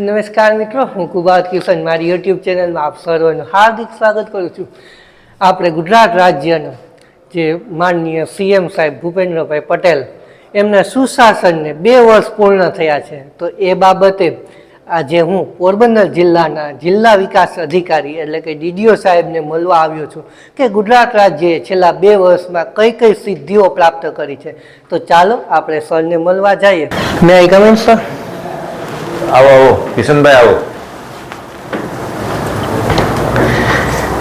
નમસ્કાર મિત્રો, હું કુબાર કિશન, મારી યુટ્યુબ ચેનલમાં આપ સર્વનું હાર્દિક સ્વાગત કરું છું. આપણે ગુજરાત રાજ્યના જે માનનીય સીએમ સાહેબ ભૂપેન્દ્રભાઈ પટેલ, એમના સુશાસનને બે વર્ષ પૂર્ણ થયા છે. તો એ બાબતે આજે હું પોરબંદર જિલ્લાના જિલ્લા વિકાસ અધિકારી એટલે કે ડીડીઓ સાહેબને મળવા આવ્યો છું કે ગુજરાત રાજ્યએ છેલ્લા બે વર્ષમાં કઈ કઈ સિદ્ધિઓ પ્રાપ્ત કરી છે. તો ચાલો આપણે સરને મળવા જઈએ. મેં આઈ કમેન્ટ સર આવો આવો કિશનભાઈ આવો.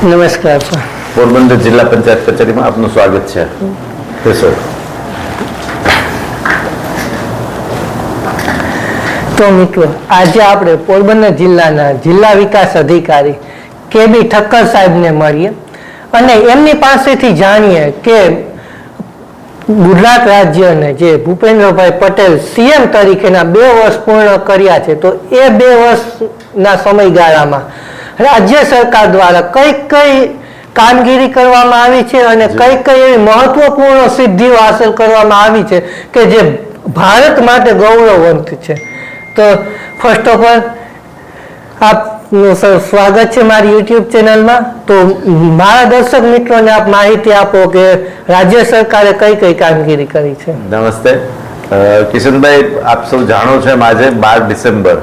નમસ્કાર સર. પોરબંદર જિલ્લા પંચાયત કચેરીમાં આપનું સ્વાગત છે. તો મિત્રો આજે આપણે પોરબંદર જિલ્લાના જિલ્લા વિકાસ અધિકારી કે બી ઠક્કર સાહેબને મળીએ અને એમની પાસેથી જાણીએ કે ગુજરાત રાજ્યને જે ભૂપેન્દ્રભાઈ પટેલ સીએમ તરીકેના બે વર્ષ પૂર્ણ કર્યા છે તો એ બે વર્ષના સમયગાળામાં રાજ્ય સરકાર દ્વારા કઈ કઈ કામગીરી કરવામાં આવી છે અને કઈ કઈ એવી મહત્વપૂર્ણ સિદ્ધિઓ હાંસલ કરવામાં આવી છે કે જે ભારત માટે ગૌરવવંત છે? તો ફર્સ્ટ ઓફ ઓલ આપનું સર સ્વાગત છે મારી યુટ્યુબ ચેનલમાં તો મારા દર્શક મિત્રોને આપ માહિતી આપો કે રાજ્ય સરકારે કઈ કઈ કામગીરી કરી છે? નમસ્તે. કિશનભાઈ, આપ સૌ જાણો છો એમ આજે બાર ડિસેમ્બર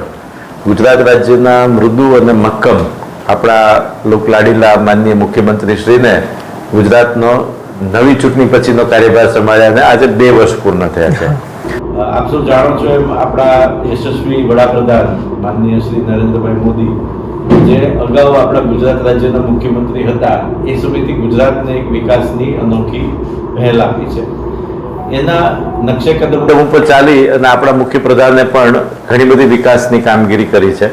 ગુજરાત રાજ્યના મૃદુ અને મક્કમ આપણા લોકલાડીલા માનનીય મુખ્યમંત્રી શ્રીને ગુજરાતનો નવી ચૂંટણી પછીનો કાર્યભાર સંભાળ્યાને આજે બે વર્ષ પૂર્ણ થયા છે. આપ સૌ જાણો છો એમ આપણા યશસ્વી વડાપ્રધાન માનનીય શ્રી નરેન્દ્રભાઈ મોદી, જે અગાઉ આપણા ગુજરાત રાજ્યના મુખ્યમંત્રી હતા, એ સમયથી ગુજરાતને એક વિકાસની અનોખી પહેલ આપી છે. એના નકશે કદમ ઉપર ચાલી અને આપણા મુખ્યપ્રધાને પણ ઘણી બધી વિકાસની કામગીરી કરી છે.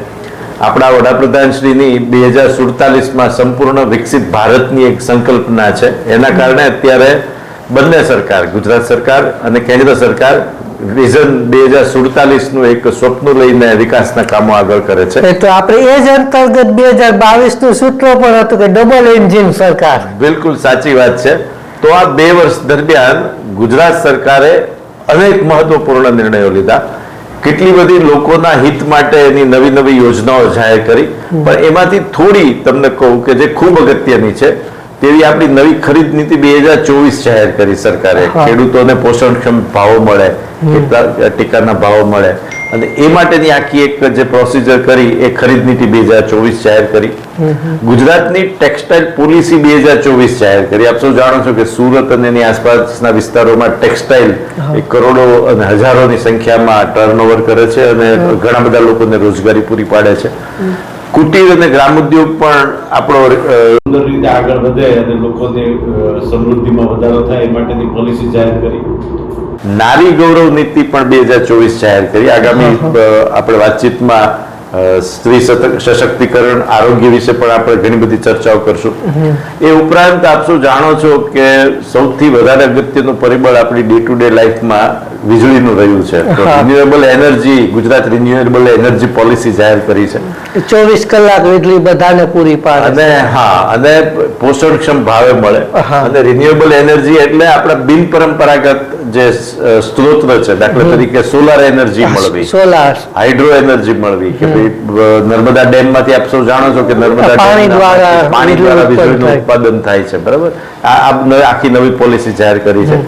આપણા વડાપ્રધાન શ્રીની બે હજાર સુડતાલીસમાં સંપૂર્ણ વિકસિત ભારતની એક સંકલ્પના છે. એના કારણે અત્યારે બંને સરકાર ગુજરાત સરકાર અને કેન્દ્ર સરકાર વિઝન બે હજાર સુડતાલીસનું એક સ્વપ્ન લઈને વિકાસના કામો આગળ કરે છે. તો આપણે એ જ અંતર્ગત બે હજાર બાવીસનું સૂત્ર પણ હતું કે ડબલ એન્જિન સરકાર. બિલકુલ સાચી વાત છે. તો આ બે વર્ષ દરમિયાન ગુજરાત સરકારે અનેક મહત્વપૂર્ણ નિર્ણયો લીધા. કેટલી બધી લોકોના હિત માટે એની નવી નવી યોજનાઓ જાહેર કરી. પણ એમાંથી થોડી તમને કહું કે જે ખૂબ અગત્યની છે તેવી આપણી નવી ખરીદ નીતિ બે હજાર ચોવીસ જાહેર કરી સરકારે. ખેડૂતોને પોષણક્ષમ ભાવો મળે કેટલા ટીકાના ભાવો મળે. અને એ માટેની આખી એક જે પ્રોસિજર કરી એ ખરીદ નીતિ બે હજાર ચોવીસ જાહેર કરી. ગુજરાતની ટેક્સટાઇલ પોલિસી બે હજાર ચોવીસ જાહેર કરી. આપ સૌ જાણો છો કે સુરત અને એની આસપાસના વિસ્તારોમાં ટેક્સટાઇલ એ કરોડો અને હજારોની સંખ્યામાં ટર્નઓવર કરે છે અને ઘણા બધા લોકોને રોજગારી પૂરી પાડે છે. કુટીર અને ગ્રામોદ્યોગ પણ આપણો સુંદર રીતે આગળ વધે અને લોકોને સમૃદ્ધિમાં વધારો થાય એ માટેની પોલિસી જાહેર કરી. નારી ગૌરવ નીતિ પણ બે હજાર ચોવીસ જાહેર કરી. આગામી આપણે વાતચીતમાં સ્ત્રી સશક્તિકરણ આરોગ્ય વિશે પણ આપણે ઘણી બધી ચર્ચાઓ કરશું. એ ઉપરાંત આપ શું જાણો છો કે સૌથી વધારે અગત્યનું પરિબળ આપણી ડે ટુ ડે લાઈફમાં વીજળીનું રહ્યું છે? Renewable energy Gujarat renewable energy policy જાહેર કરી છે. ચોવીસ કલાક વીજળી બધાને પૂરી પાડે અને હા અને પોષણક્ષમ ભાવે મળે. અને રિન્યુએબલ એનર્જી એટલે આપણા બિન પરંપરાગત જે સ્ત્રોત છે દાખલા તરીકે સોલાર એનર્જી મળવી સોલાર હાઇડ્રો એનર્જી મળવી કે ભાઈ નર્મદા ડેમમાંથી આપ સૌ જાણો છો કે નર્મદા પાણી દ્વારા પાણી દ્વારા વીજળીનું ઉત્પાદન થાય છે બરાબર? આ આ આખી નવી પોલિસી જાહેર કરી છે.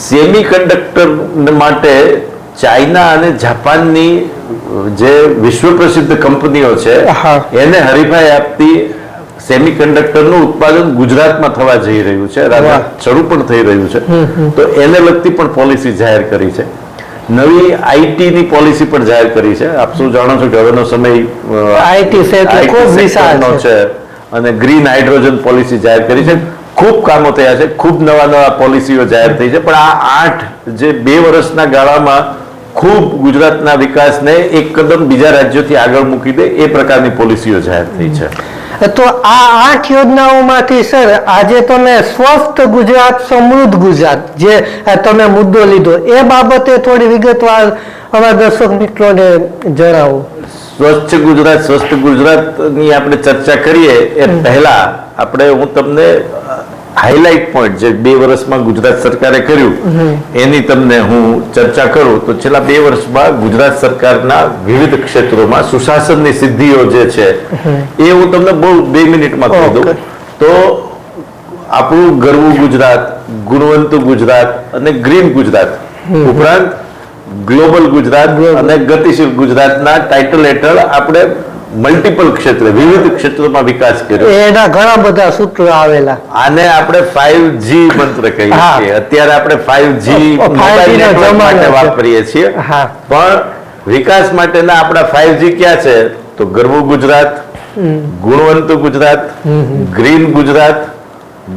સેમી કન્ડક્ટર માટે ચાઇના અને જાપાનની જે વિશ્વ પ્રસિદ્ધ કંપનીઓ છે એને હરીફાઈ આપતી સેમી નું ઉત્પાદન ગુજરાતમાં થવા જઈ રહ્યું છે. શરૂ પણ થઈ રહ્યું છે. તો એને લગતી પણ પોલિસી જાહેર કરી છે. નવી આઈટીની પોલિસી પણ જાહેર કરી છે. આપ શું જાણો છો કે હવેનો સમય છે. છે. અને ગ્રીન હાઇડ્રોજન પોલિસી જાહેર કરી છે. ખૂબ કામો થયા છે. ખૂબ નવા નવા પોલિસીઓ જાહેર થઈ છે. પણ આ આઠ જે બે વર્ષના ગાળામાં ખૂબ ગુજરાતના વિકાસને એક કદમ બીજા રાજ્યોથી આગળ મૂકી દે એ પ્રકારની પોલિસીઓ જાહેર થઈ છે. તો આ આઠ યોજનાઓમાંથી સર આજે તમે સ્વસ્થ ગુજરાત સમૃદ્ધ ગુજરાત જે તમે મુદ્દો લીધો એ બાબતે થોડી વિગતવાર અમારા દર્શક મિત્રોને જણાવો. સ્વચ્છ ગુજરાત સ્વસ્થ ગુજરાતની આપણે ચર્ચા કરીએ એ પહેલા આપણે હું તમને હાઇલાઇટ પોઈન્ટ જે બે વર્ષમાં ગુજરાત સરકારે કર્યું એની તમને હું ચર્ચા કરું તો છેલ્લા બે વર્ષમાં ગુજરાત સરકારના વિવિધ ક્ષેત્રોમાં સુશાસનની સિદ્ધિઓ જે છે એ હું તમને બહુ બે મિનિટમાં કહી દઉં. તો આપણું ગરવું ગુજરાત ગુણવંતુ ગુજરાત અને ગ્રીન ગુજરાત ઉપરાંત ગ્લોબલ ગુજરાત અને ગતિશીલ ગુજરાતના ટાઇટલ હેઠળ આપણે મલ્ટિપલ ક્ષેત્ર વિવિધ ક્ષેત્રોમાં વિકાસ કર્યો. એના ઘણા બધા સૂત્રો આવેલા. આને આપણે 5G મંત્ર કહીએ છીએ. અત્યારે આપણે 5G મોબાઈલ નો નેટવર્ક જમાનો માટે વાપરીએ છીએ. પણ વિકાસ માટેના આપણા 5G ક્યાં છે? તો ગરવું ગુજરાત ગુણવંત ગુજરાત ગ્રીન ગુજરાત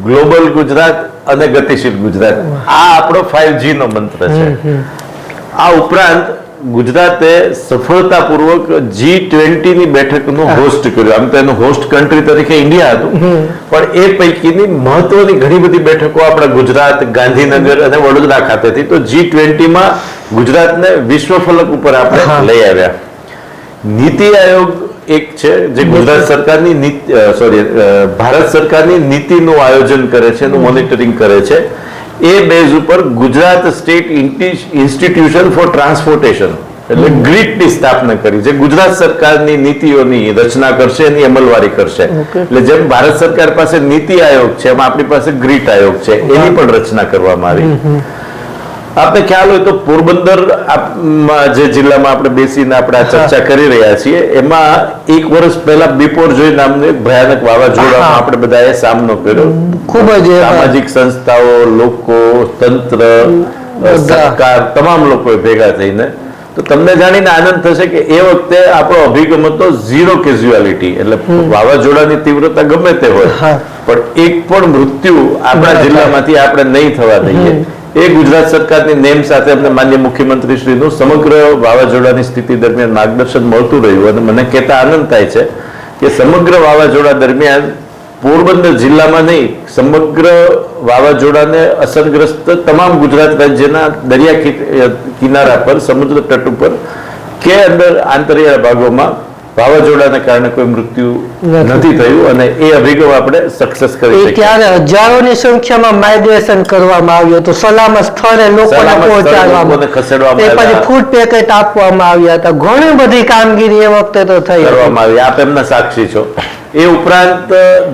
ગ્લોબલ ગુજરાત અને ગતિશીલ ગુજરાત. આ આપણો 5G નો મંત્ર છે. આ ઉપરાંત ગુજરાતે સફળતાપૂર્વક જી ટ્વેન્ટી ની બેઠકનું હોસ્ટ કર્યું. આમ તો એનું હોસ્ટ કન્ટ્રી તરીકે ઇન્ડિયા હતું. પણ એ પૈકીની મહત્વની ઘણી બધી બેઠકો આપણા ગુજરાત ગાંધીનગર અને વડોદરા ખાતેથી. તો જી ટ્વેન્ટીમાં ગુજરાતને વિશ્વ ફલક ઉપર આપણે લઈ આવ્યા. નીતિ આયોગ એક છે જે ગુજરાત સરકારની સોરી ભારત સરકારની નીતિનું આયોજન કરે છે એનું મોનિટરિંગ કરે છે. એ બેઝ ઉપર Gujarat state institution for transportation એટલે ગ્રીટની સ્થાપના કરી જે ગુજરાત સરકારની નીતિઓની રચના કરશે એની અમલવારી કરશે. એટલે જેમ ભારત સરકાર પાસે નીતિ આયોગ છે એમાં આપણી પાસે ગ્રીટ આયોગ છે એની પણ રચના કરવામાં આવી. આપને ખ્યાલ હોય તો પોરબંદર જે જિલ્લામાં આપણે બેસીને આપણે આ ચર્ચા કરી રહ્યા છીએ એમાં એક વર્ષ પહેલા બિપોર જોઈ નામનું એક ભયાનક વાવાઝોડાનો આપણે બધાએ સામનો કર્યો. ખૂબ જ સામાજિક સંસ્થાઓ લોકો તંત્ર. સરકાર તમામ લોકોએ ભેગા થઈને. તો તમને જાણીને આનંદ થશે કે એ વખતે આપણો અભિગમ હતો ઝીરો કેઝ્યુઆલિટી એટલે વાવાઝોડાની તીવ્રતા ગમે તે હોય. પણ એક પણ મૃત્યુ આપણા જિલ્લામાંથી આપણે નહીં થવા દઈએ. એ ગુજરાત સરકારની નેમ સાથે અમને માન્ય મુખ્યમંત્રી શ્રીનું સમગ્ર વાવાઝોડાની સ્થિતિ દરમિયાન માર્ગદર્શન મળતું રહ્યું અને મને કહેતા આનંદ થાય છે કે સમગ્ર વાવાઝોડા દરમિયાન પોરબંદર જિલ્લામાં નહીં, સમગ્ર વાવાઝોડાને અસરગ્રસ્ત તમામ ગુજરાત રાજ્યના દરિયા કિનારા પર, સમુદ્ર તટ ઉપર કે અંદર આંતરિયા ભાગોમાં વાવાઝોડાને કારણે કોઈ મૃત્યુ નથી. થયું. અને એ અભિગમ આપણે સક્સેસ કરી શકીએ. ત્યારે હજારોની સંખ્યામાં માઇગ્રેશન કરવામાં આવ્યું હતું. સલામત સ્થળે લોકોને પહોંચાડવામાં ખસેડવામાં પછી ફૂડ પેકેટ આપવામાં આવ્યા હતા. ઘણી બધી કામગીરી એ વખતે તો થઈ કરવામાં આવી. આપ એમના સાક્ષી છો. એ ઉપરાંત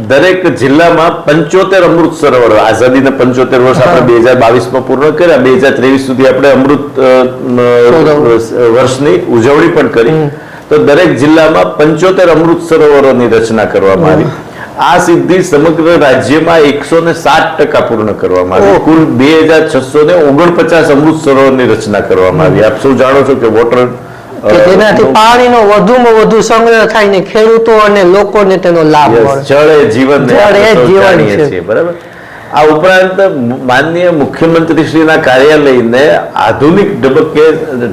દરેક જિલ્લામાં પંચોતેર અમૃત સરોવર આઝાદીના પંચોતેર વર્ષ આપણે બે હજાર બાવીસમાં પૂર્ણ કર્યા. બે હજાર ત્રેવીસ સુધી આપણે અમૃત વર્ષની ઉજવણી પણ કરી. તો દરેક જિલ્લામાં પંચોતેર અમૃત સરોવરોની રચના કરવામાં આવી. આ સિદ્ધિ સમગ્ર રાજ્યમાં એકસો ને સાત ટકા પૂર્ણ કરવામાં આવી. કુલ બે હજાર છસો ને ઓગણપચાસ અમૃત સરોવરની રચના કરવામાં આવી. આપ સૌ જાણો છો કે વોટર જેનાથી પાણીનો વધુમાં વધુ સંગ્રહ થાય ને ખેડૂતો અને લોકોને તેનો લાભ મળે. જળ એ જીવન જળ એ જીવન છે. બરાબર? આ ઉપરાંત માનનીય મુખ્યમંત્રીશ્રીના કાર્યાલયને આધુનિક ઢબકે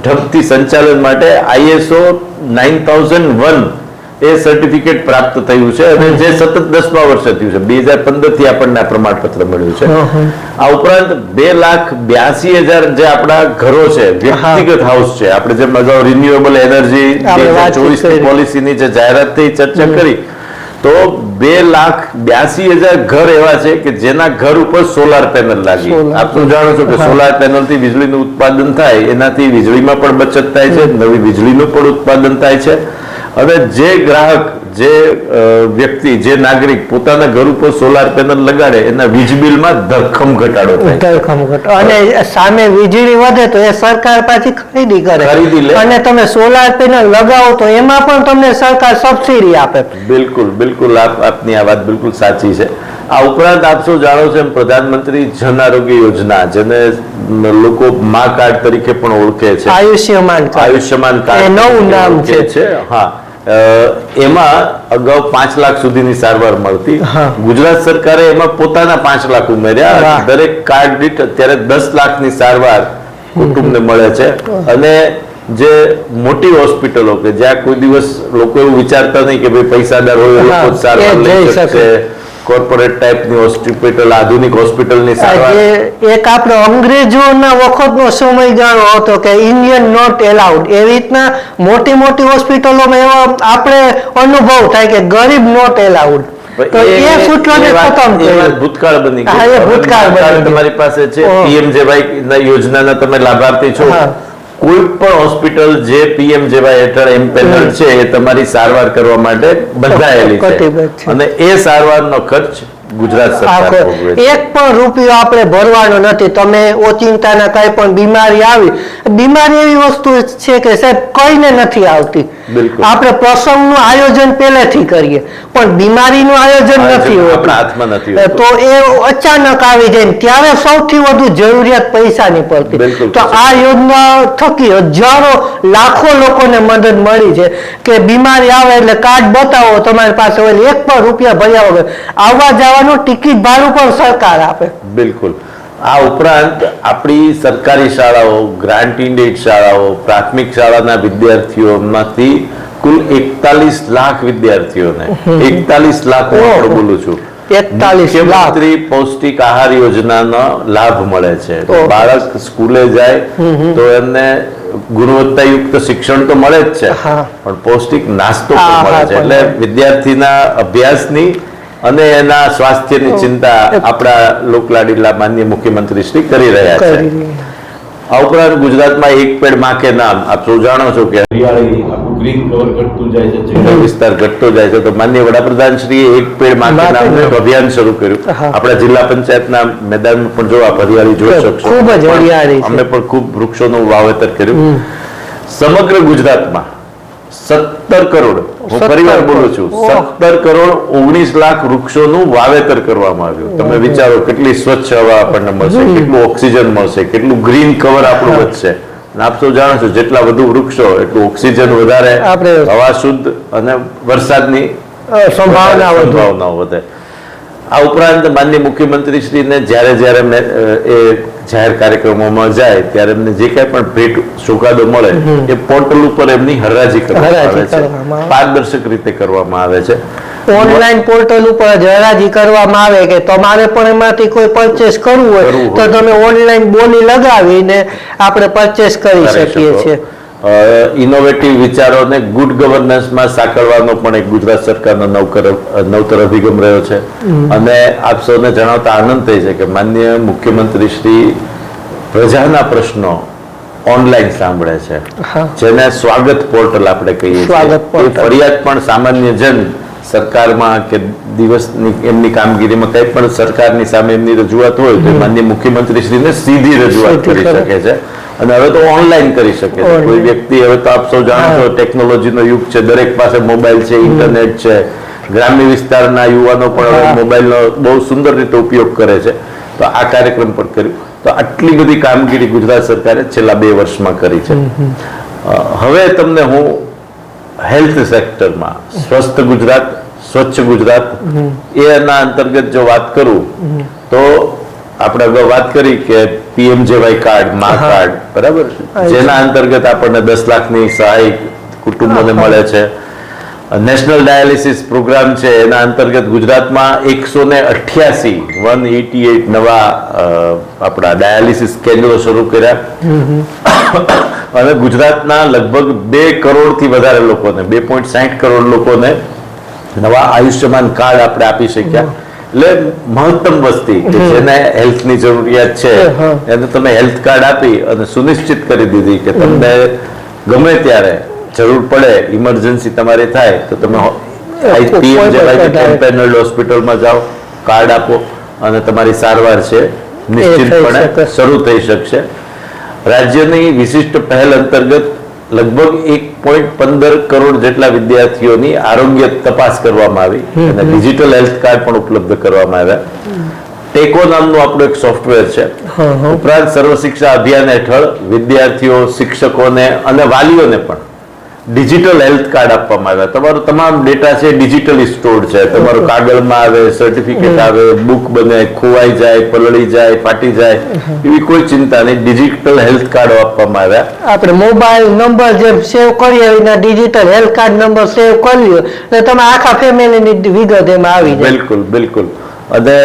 ઢબથી સંચાલન માટે આઈએસઓ નાઇન થાઉઝન્ડ વન એ સર્ટિફિકેટ પ્રાપ્ત થયું છે અને જે સતત દસમા વર્ષે થયું છે. બે હજાર પંદરથી આપણને આ પ્રમાણપત્ર મળ્યું છે. આ ઉપરાંત બે લાખ બ્યાસી હજાર જે આપણા ઘરો છે વ્યક્તિગત હાઉસ છે આપણે જેમ અગાઉ રિન્યુએબલ એનર્જી ચોવીસ. પોલિસીની જે જાહેરાત થઈ ચર્ચા કરી તો બે લાખ બ્યાસી હજાર ઘર એવા છે કે જેના ઘર ઉપર સોલાર પેનલ લાગી. આપ તો જાણો છો કે સોલાર પેનલથી વીજળીનું ઉત્પાદન થાય એનાથી વીજળીમાં પણ બચત થાય છે નવી વીજળીનું પણ ઉત્પાદન થાય છે હવે જે ગ્રાહક જે વ્યક્તિ જે નાગરિક પોતાના ઘર ઉપર સોલાર પેનલ લગાડે એના વીજ બિલમાં ધરખમ ઘટાડો થાય. ધરખમ ઘટાડો. અને સામે વીજળી વધે તો એ સરકાર પાછી ખરીદી કરે. ખરીદી લે. અને તમે સોલાર પેનલ લગાવો તો એમાં પણ તમને સરકાર સબસિડી આપે. બિલકુલ બિલકુલ આપ આપની આ વાત બિલકુલ સાચી છે. આ ઉપરાંત આપ સૌ જાણો છો એમ પ્રધાનમંત્રી જન આરોગ્ય યોજના જેને લોકો મા કાર્ડ તરીકે પણ ઓળખે છે. આયુષ્યમાન આયુષ્યમાન કાર્ડ નવું નામ છે. હા. એમાં અગાઉ પાંચ લાખ સુધીની સારવાર મળતી. ગુજરાત સરકારે એમાં પોતાના પાંચ લાખ ઉમેર્યા. દરેક કાર્ડ દીઠ અત્યારે દસ લાખની સારવાર કુટુંબને મળે છે. અને જે મોટી હોસ્પિટલો કે જ્યાં કોઈ દિવસ લોકો એવું વિચારતા નહીં કે ભાઈ પૈસાદાર હોય લોકો સારવાર લઈ શકશે. કોર્પોરેટ ટાઈપની હોસ્પિટલ આધુનિક હોસ્પિટલની સારવાર. એક આપણો અંગ્રેજોના વખતનો સમયગાળો હતો કે ઇન્ડિયન નોટ એલાઉડ એવી રીતના મોટી મોટી હોસ્પિટલોમાં એવો આપણે અનુભવ થાય કે ગરીબ નોટ એલાઉડ તો એ સૂત્રોને ખતમ ભૂતકાળ બની હા, એ ભૂતકાળ બની તમારી પાસે છે. પીએમજેવાય ના યોજનાના તમે લાભાર્થી છો. હા. કોઈ પણ હોસ્પિટલ જે પીએમ જેવા હેઠળ એમ્પેનલ છે એ તમારી સારવાર કરવા માટે બંધાયેલી છે. અને એ સારવારનો ખર્ચ ગુજરાત સરકાર એક પણ રૂપિયો આપણે ભરવાનો નથી. તમે ઓચિંતાના કઈ પણ બીમારી આવી બીમારી એવી વસ્તુ છે કે સાહેબ કઈને નથી આવતી. આપણે પ્રસંગનું આયોજન પહેલેથી કરીએ પણ બીમારીનું આયોજન નથી હોતું. તો એ અચાનક આવી જાય ત્યારે સૌથી વધુ જરૂરિયાત પૈસાની પડતી. તો આ યોજના થકી હજારો લાખો લોકોને મદદ મળી છે કે બીમારી આવે એટલે કાર્ડ બતાવો તમારી પાસે હોય એક પણ રૂપિયા ભર્યા વગર. આવવા જવાનું ટિકિટ ભાડું પણ સરકાર આપે. બિલકુલ. આ ઉપરાંત આપણી સરકારી શાળાઓ ગ્રાન્ટ ઇન્ડેડ શાળાઓ પ્રાથમિક શાળાના વિદ્યાર્થીઓમાંથી કુલ એકતાલીસ લાખ વિદ્યાર્થીઓને એકતાલીસ લાખ હું બોલું છું. મુખ્યમંત્રી પૌષ્ટિક આહાર યોજનાનો લાભ મળે છે. બાળક સ્કૂલે જાય તો એમને ગુણવત્તાયુક્ત શિક્ષણ તો મળે જ છે. પણ પૌષ્ટિક નાસ્તો મળે છે. એટલે વિદ્યાર્થીના અભ્યાસની અને એના સ્વાસ્થ્યની ચિંતા આપણા લોકલાડીલા માન્ય મુખ્યમંત્રી શ્રી કરી રહ્યા છે. આ ઉપરાંત ગુજરાતમાં એક પેડમાં કે નામ આપ સૌ જાણો છો કે ગ્રીન કવર ઘટતું જાય છે જંગલ વિસ્તાર ઘટતો જાય છે તો માન્ય વડાપ્રધાન શ્રીએ એક પેડમાં કે નામ. અભિયાન શરૂ કર્યું. આપણા જિલ્લા પંચાયતના મેદાનમાં પણ જો આપ હરિયાળી જોઈ ખૂબ જ હરિયાળી અમે પણ ખૂબ વૃક્ષોનું વાવેતર કર્યું. સમગ્ર ગુજરાતમાં સત્તર કરોડ હું 17 ફરીવાર બોલું છું. સત્તર કરોડ ઓગણીસ લાખ વૃક્ષોનું વાવેતર કરવામાં આવ્યું. તમે વિચારો કેટલી સ્વચ્છ હવા આપણને મળશે કેટલું ઓક્સિજન મળશે કેટલું ગ્રીન કવર આપણું વધશે. આપ તો જાણો છો જેટલા વધુ વૃક્ષો એટલું ઓક્સિજન વધારે હવા શુદ્ધ અને વરસાદની સંભાવના વધે. આ ઉપરાંત માનનીય મુખ્યમંત્રીશ્રીને જ્યારે જ્યારે મેં, એ જાહેર કાર્યક્રમોમાં જાય ત્યારે એમને જે કાંઈ પણ ભેટ સોગાદો મળે એ પોર્ટલ ઉપર એમની હરાજી કરવામાં આવે છે. પારદર્શક રીતે કરવામાં આવે છે. ઓનલાઈન પોર્ટલ ઉપર જ હરાજી કરવામાં આવે કે તમારે પણ એમાંથી કોઈ પરચેસ કરવું હોય તો. તમે ઓનલાઈન બોલી લગાવીને આપણે પરચેસ કરી શકીએ છીએ. ઇનોવેટિવ વિચારોને ગુડ ગવર્નન્સમાં સાંકળવાનો પણ એક ગુજરાત સરકારનો નવકર નવતર અભિગમ રહ્યો છે. અને આપ સૌને જણાવતા આનંદ થઈ છે કે માન્ય મુખ્યમંત્રી શ્રી પ્રજાના પ્રશ્નો ઓનલાઈન સાંભળે છે. જેને સ્વાગત પોર્ટલ આપણે કહીએ સ્વાગત છીએ ફરિયાદ પણ સામાન્ય જન સરકારમાં કે દિવસની એમની કામગીરીમાં કંઈ પણ સરકારની સામે એમની રજૂઆત હોય તો માન્ય મુખ્યમંત્રી શ્રીને સીધી રજૂઆત કરી. શકે છે. અને હવે તો ઓનલાઈન કરી શકે છે. કોઈ વ્યક્તિ હવે તો આપ સૌ જાણો છો ટેકનોલોજીનો યુગ છે. દરેક પાસે મોબાઈલ છે ઇન્ટરનેટ છે. ગ્રામ્ય વિસ્તારના યુવાનો પણ. હવે મોબાઈલનો બહુ સુંદર રીતે ઉપયોગ કરે છે. તો આ કાર્યક્રમ પણ કર્યું. તો આટલી બધી કામગીરી ગુજરાત સરકારે છેલ્લા બે વર્ષમાં કરી છે. હવે તમને હું હેલ્થ સેક્ટરમાં સ્વસ્થ ગુજરાત સ્વચ્છ ગુજરાત એના અંતર્ગત જો વાત કરું તો આપણે અગાઉ વાત કરી કે પીએમજેવાય કાર્ડ મા કાર્ડ બરાબર? જેના અંતર્ગત આપણને દસ લાખની સહાય કુટુંબોને મળે છે. નેશનલ ડાયાલિસિસ પ્રોગ્રામ છે. એના અંતર્ગત ગુજરાતમાં એકસો ને અઠ્યાસી વન એટી એટ નવા આપણા ડાયાલિસિસ કેન્દ્રો શરૂ કર્યા. અને ગુજરાતના લગભગ બે કરોડથી વધારે લોકોને બે પોઈન્ટ સાઠ કરોડ લોકોને નવા આયુષ્યમાન કાર્ડ આપણે આપી શક્યા. એટલે મહત્તમ વસ્તી કે જેને હેલ્થની જરૂરિયાત છે એને તમે હેલ્થ કાર્ડ આપી અને સુનિશ્ચિત કરી દીધી કે તમને ગમે ત્યારે જરૂર પડે ઇમરજન્સી તમારી થાય તો તમે પણ પીએમજેવાય પ્રકારે. હોસ્પિટલમાં જાઓ કાર્ડ આપો અને તમારી સારવાર છે નિશ્ચિતપણે. શરૂ થઈ શકશે રાજ્યની વિશિષ્ટ પહેલ અંતર્ગત લગભગ એક પોઈન્ટ પંદર કરોડ જેટલા વિદ્યાર્થીઓની આરોગ્ય તપાસ કરવામાં આવી અને ડિજિટલ હેલ્થ કાર્ડ પણ ઉપલબ્ધ કરવામાં આવ્યા. ટેકો નામનું આપણું એક સોફ્ટવેર છે. ઉપરાંત સર્વ શિક્ષા અભિયાન હેઠળ વિદ્યાર્થીઓ શિક્ષકોને અને વાલીઓને પણ ડિજિટલ હેલ્થ કાર્ડ આપવામાં આવ્યા. તમારો તમામ ડેટા છે ડિજિટલી સ્ટોર્ડ છે. તમારો કાગળમાં આવે સર્ટિફિકેટ આવે બુક બને ખોવાઈ જાય પલળી જાય ફાટી જાય એવી કોઈ ચિંતા નહીં. ડિજિટલ હેલ્થ કાર્ડ આપવામાં આવ્યા. આપણે મોબાઈલ નંબર જે સેવ કરીએ એના digital health card number save કરી લ્યો એટલે તમે આખા ફેમિલીની વિગત એમાં આવી જાય. બિલકુલ બિલકુલ. અને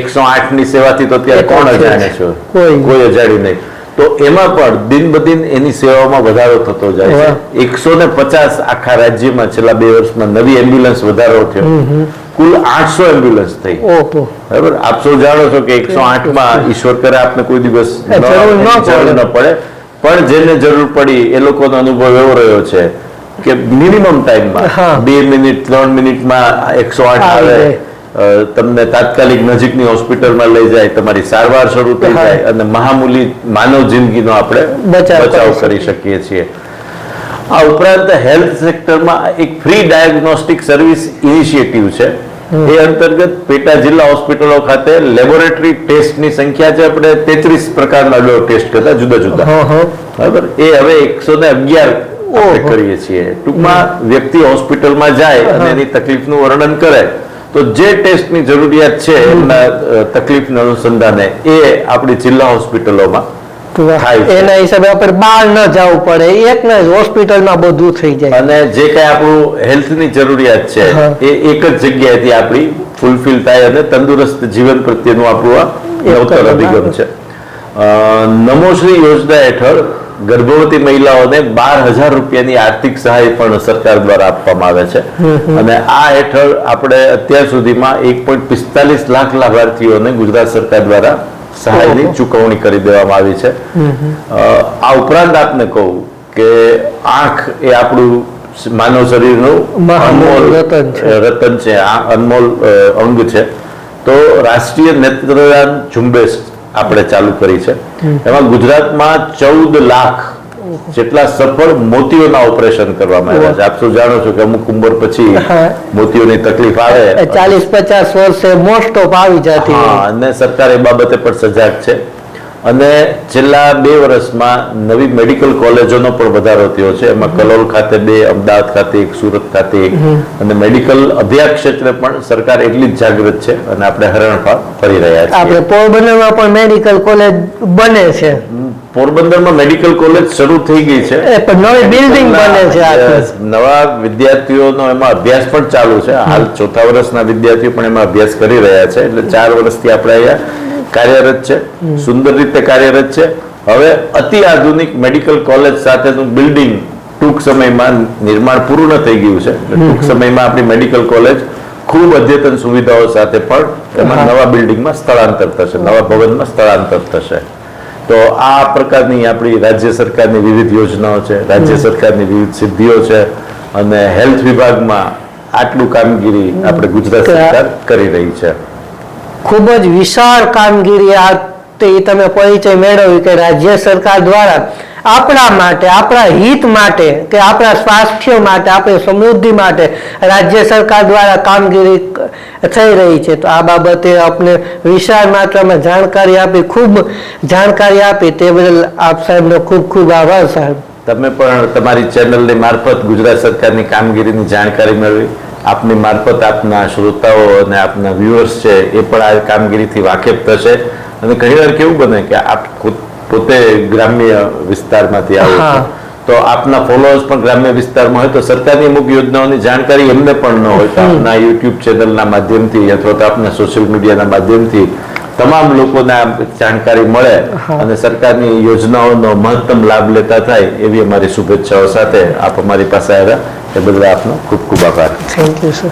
એકસો આઠની સેવાથી તો અત્યારે કોણ અજાણે છે? કોઈ. અજાણ્યું અજાણી નહીં. તો એમાં પણ દિન બદિન એની સેવામાં વધારો થતો જાય છે. એકસો ને પચાસ આખા રાજ્યમાં છેલ્લા બે વર્ષમાં નવી એમ્બ્યુલન્સ વધારો થયો. કુલ આઠસો એમ્બ્યુલન્સ થઈ. બરાબર? આપ સૌ જાણો છો કે એકસો આઠમાં ઈશ્વર કરે આપને કોઈ દિવસ ન- પડે. પણ જેને જરૂર પડી એ લોકોનો અનુભવ એવો રહ્યો છે કે મિનિમમ ટાઈમમાં બે મિનિટ ત્રણ મિનિટમાં એકસો આઠ આવે તમને તાત્કાલિક નજીકની હોસ્પિટલમાં લઈ જાય તમારી સારવાર શરૂ થઈ જાય અને મહામૂલી માનવ જિંદગીનો આપણે બચાવ કરી શકીએ છીએ. આ ઉપરાંત હેલ્થ સેક્ટરમાં એક ફ્રી ડાયગ્નોસ્ટિક સર્વિસ ઇનિશિયેટિવ છે. એ અંતર્ગત પેટા જિલ્લા હોસ્પિટલો ખાતે લેબોરેટરી ટેસ્ટની સંખ્યા છે આપણે તેત્રીસ પ્રકારના ટેસ્ટ કરતા જુદા જુદા. બરાબર? એ હવે એકસો ને અગિયાર કરીએ છીએ. ટૂંકમાં વ્યક્તિ હોસ્પિટલમાં જાય અને એની તકલીફનું વર્ણન કરે. તો જે ટેસ્ટની જરૂરિયાત છે એમના તકલીફના અનુસંધાને એ આપણી જિલ્લા હોસ્પિટલોમાં. એના હિસાબે આપણે બહાર ન જવું પડે. એક ને હોસ્પિટલમાં બધું થઈ જાય. અને જે કઈ આપણું હેલ્થની જરૂરિયાત છે એ એક જ જગ્યાએથી આપણી ફૂલફિલ થાય અને તંદુરસ્ત જીવન પ્રત્યેનું આપણું આ નવતર અભિગમ છે. નમોશ્રી યોજના હેઠળ ગર્ભવતી મહિલાઓને બાર હજાર રૂપિયાની આર્થિક સહાય પણ સરકાર દ્વારા આપવામાં આવે છે. અને આ હેઠળ આપણે અત્યાર સુધીમાં એક પોઈન્ટ પિસ્તાલીસ લાખ લાભાર્થીઓને ગુજરાત સરકાર દ્વારા સહાયની. ચૂકવણી કરી દેવામાં આવી છે. આ ઉપરાંત આપને કહું કે આંખ એ આપણું માનવ શરીરનું અનમોલ રતન છે. આ અનમોલ અંગ છે. તો રાષ્ટ્રીય નેત્રદાન ઝુંબેશ આપણે ચાલુ કરી છે. એમાં ગુજરાતમાં ચૌદ લાખ જેટલા સફળ મોતીઓના ઓપરેશન કરવામાં આવ્યા છે. આપ શું જાણો છો કે અમુક ઉંમર પછી મોતીઓની તકલીફ આવે. ચાલીસ પચાસ વર્ષે મોસ્ટ ઓફ આવી જતી અને સરકાર એ બાબતે પણ સજાગ છે. અને છેલ્લા બે વર્ષમાં નવી મેડિકલ કોલેજોનો પણ વધારો થયો છે. એમાં કલોલ ખાતે બે અમદાવાદ ખાતે એક સુરત ખાતે એક. અને મેડિકલ અભ્યાસ ક્ષેત્રે પણ સરકાર એટલી જ જાગૃત છે અને આપણે હરણફાળ ફરી રહ્યા છીએ. આપણે પોરબંદરમાં પણ મેડિકલ કોલેજ બને છે. પોરબંદરમાં મેડિકલ કોલેજ શરૂ થઈ ગઈ છે. પણ નવી બિલ્ડિંગ બને છે નવા વિદ્યાર્થીઓનો એમાં અભ્યાસ પણ ચાલુ છે. હાલ ચોથા વર્ષના વિદ્યાર્થીઓ પણ એમાં અભ્યાસ કરી રહ્યા છે. એટલે ચાર વર્ષથી આપણે અહીંયા કાર્યરત છે સુંદર રીતે કાર્યરત છે. હવે અતિ આધુનિક મેડિકલ કોલેજ સાથેનું બિલ્ડિંગ ટૂંક સમયમાં નિર્માણ પૂર્ણ થઈ ગયું છે. ટૂંક સમયમાં આપણી મેડિકલ કોલેજ ખૂબ અદ્યતન સુવિધાઓ સાથે પણ એમાં નવા બિલ્ડિંગમાં સ્થળાંતર થશે નવા ભવનમાં સ્થળાંતર થશે. તો આ પ્રકારની આપણી રાજ્ય સરકારની વિવિધ યોજનાઓ છે રાજ્ય સરકારની વિવિધ સિદ્ધિઓ છે અને હેલ્થ વિભાગમાં આટલું કામગીરી આપણે ગુજરાત સરકાર કરી રહી છે. ખૂબ જ વિશાળ કામગીરી આ તે તમે પરિચય મેળવ્યું કે રાજ્ય સરકાર દ્વારા આપણા માટે, આપણા હિત માટે કે આપણા સ્વાસ્થ્ય માટે, આપણી સમૃદ્ધિ માટે રાજ્ય સરકાર દ્વારા કામગીરી થઈ રહી છે. તો આ બાબતે આપને વિશાળ માત્રામાં જાણકારી આપી, ખૂબ જાણકારી આપી. તે બદલ આપ સાહેબનો ખૂબ ખૂબ આભાર, સાહેબ. તમે પણ તમારી ચેનલની મારફત ગુજરાત સરકારની કામગીરીની જાણકારી મેળવી. આપની મારફત આપના શ્રોતાઓ અને આપના વ્યુઅર્સ છે એ પણ આ કામગીરીથી વાકેફ થશે. અને ઘણીવાર કેવું બને કે આપ પોતે ગ્રામ્ય વિસ્તારમાંથી આવો તો આપના ફોલોઅર્સ પણ ગ્રામ્ય વિસ્તારમાં હોય તો સરકારની અમુક યોજનાઓની જાણકારી એમને પણ ન હોય તો આપના યુટ્યુબ ચેનલના માધ્યમથી અથવા તો આપના સોશિયલ મીડિયાના માધ્યમથી તમામ લોકોને આ જાણકારી મળે અને સરકારની યોજનાઓનો મહત્તમ લાભ લેતા થાય એવી અમારી શુભેચ્છાઓ સાથે આપ અમારી પાસે આવ્યા. એ બદલ આપનો ખૂબ ખૂબ આભાર. Thank you sir